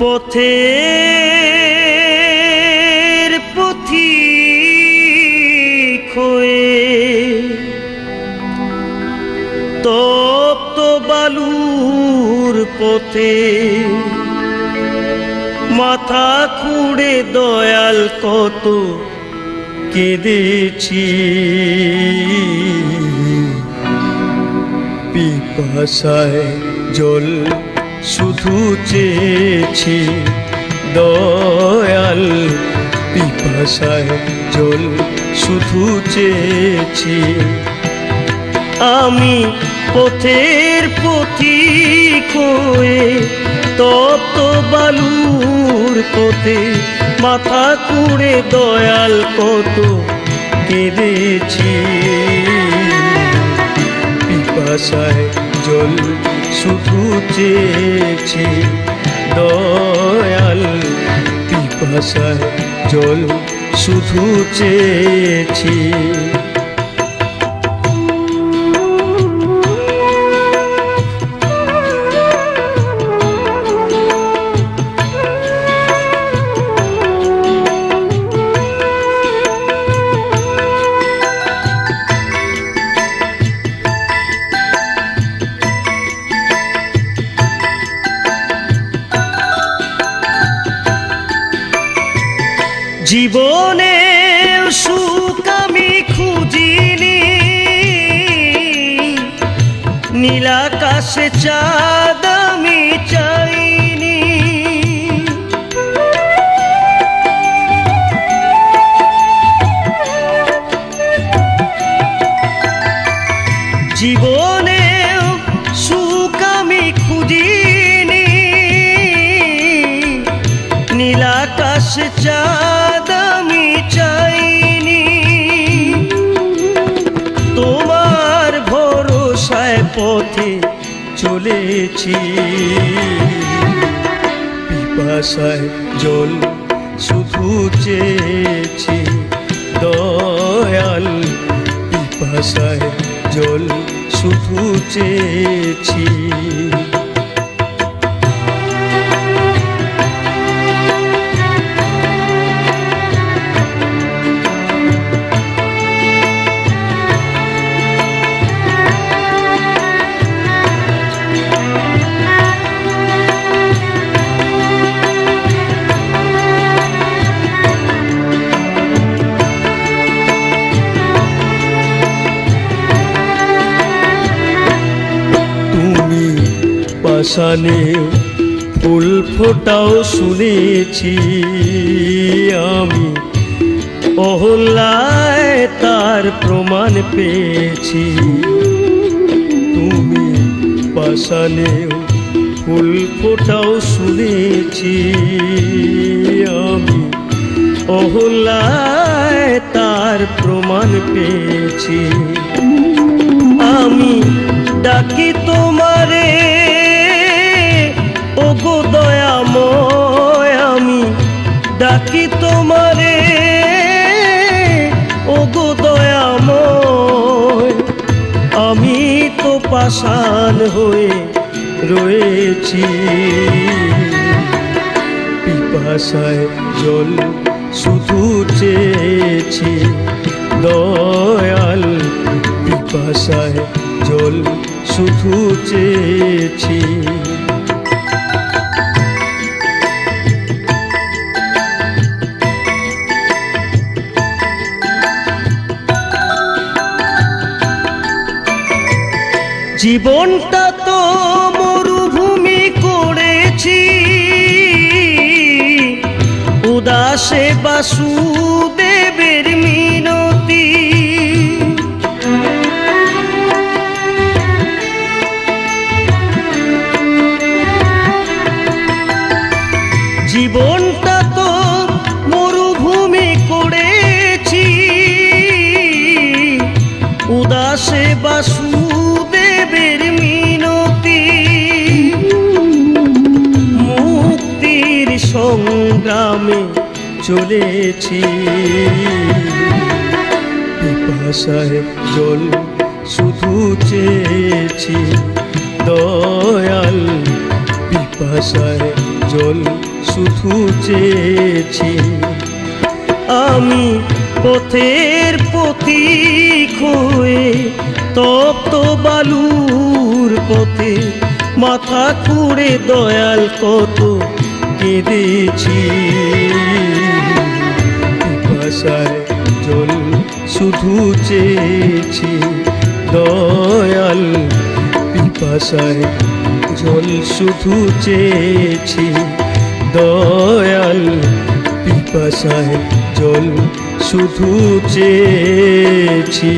পথের পথি খয়ে তপ্ত বালুর পথে মাথা খুঁড়ে দয়াল কত কেঁদেছি। পিপাসায় জল শুধু চেয়েছি দয়াল পিপাসায় জল, শুধু চেয়েছি। আমি পথের পথিক হয়ে তপ্ত বালুর পথে মাথা কুড়ে দয়াল কত কেঁদেছি। পিপাসায় জল শুধু চেয়েছে দয়াল পিপাসায় জল শুধু চেয়েছি জীবনে সুখ আমি খুঁজিনি। নীলাকাশে চাঁদ আমি চাইনি। জীবনে সুখ আমি খুঁজিনি। নীলাকাশ চাঁদ পথে চলেছি। পিপাসায় জল শুধু চেয়েছি দয়াল। পিপাসায় জল শুধু চেয়েছি। পাশানে ফুল ফোটাও শুনেছি আমি। অহল্লায় তার প্রমাণ পেয়েছি। তুমি পাশানে ফুল ফোটাও শুনেছি আমি। অহল্লায় তার প্রমাণ পেয়েছি। আমি ডাকি তোমারে ডাকি তোমারে। ও গো দয়াময় আমি তো পাষাণ হয়ে রয়েছি। পিপাসায় জল শুধু চেয়েছি, দয়াল পিপাসায় জল শুধু চেয়েছি। জীবনটা তো মরুভূমি করেছি। উদাসে বাসুদেবের মিনতি। জীবনটা তো মরুভূমি করেছি। উদাসে বাসুদেবের সংগ্রামে চলেছি। পিপাসায় জল শুধু চেয়েছি। দয়াল, পিপাসায় জল শুধু চেয়েছি। আমি পথের পথিক হয়ে তপ্ত বালুর পথে মাথা খুঁড়ে দয়াল কত কেঁদেছি। পিপাসায় জল শুধু চেয়েছি, দয়াল পিপাসায় জল শুধু চেয়েছি, দয়াল পিপাসায় জল শুধু চেয়েছি।